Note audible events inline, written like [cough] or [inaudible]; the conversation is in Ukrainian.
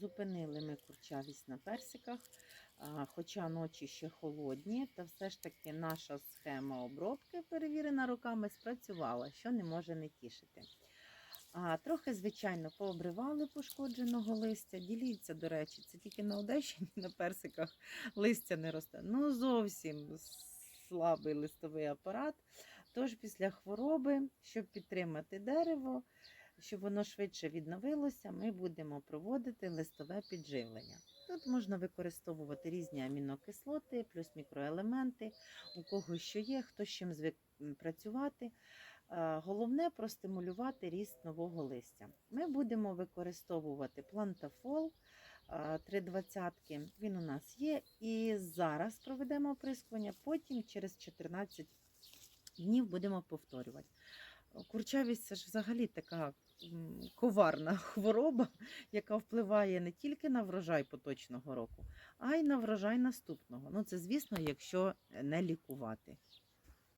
Зупинили ми курчавість на персиках, хоча ночі ще холодні, та все ж таки наша схема обробки, перевірена роками, спрацювала, що не може не тішити. А, трохи, звичайно, пообривали пошкодженого листя. Діліться, до речі, це тільки на Одещині на персиках листя не росте. Ну, зовсім слабий листовий апарат. Тож після хвороби, щоб підтримати дерево, щоб воно швидше відновилося, ми будемо проводити листове підживлення. Тут можна використовувати різні амінокислоти, плюс мікроелементи, у кого що є, хто з чим звик працювати. Е, Головне простимулювати ріст нового листя. Ми будемо використовувати плантафол е, 320 він у нас є. І зараз проведемо оприскування, потім через 14 днів будемо повторювати. Курчавість це ж взагалі така коварна [laughs] хвороба, яка впливає не тільки на врожай поточного року, а й на врожай наступного. Ну, це, звісно, якщо не лікувати.